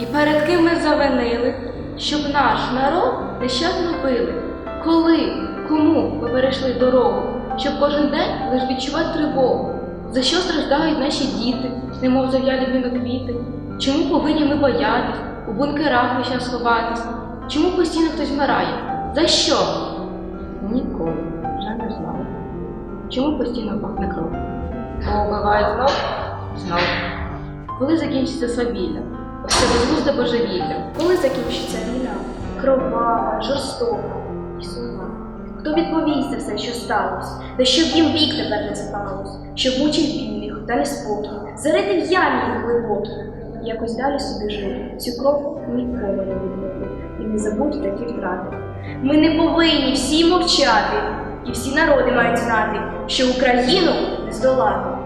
І перед ким ми завинили, щоб наш народ нещадно били? Коли, кому ми перейшли дорогу, щоб кожен день лиш відчувати тривогу? За що страждають наші діти, немов зав'ялі міноквіти? Чому повинні ми боятись, у бункерах весь час ховатись? Чому постійно хтось вмирає? За що? Ніколи вже не знав. Чому постійно пахне кров? Бо вбивають знов? Знов. Коли закінчиться свавілля? Це безглузде божевілля. Коли закінчиться війна? Кровава, жорстока і сумна. Хто відповість за все, що сталося, та щоб їм вік тепер не спалось, щоб мучив вільних та неспокій, зарити в ямі глибокі. Якось далі собі жити, цю кров ніколи не відмити, і не забудь такі втрати. Ми не повинні всі мовчати, і всі народи мають знати, що Україну не здолати.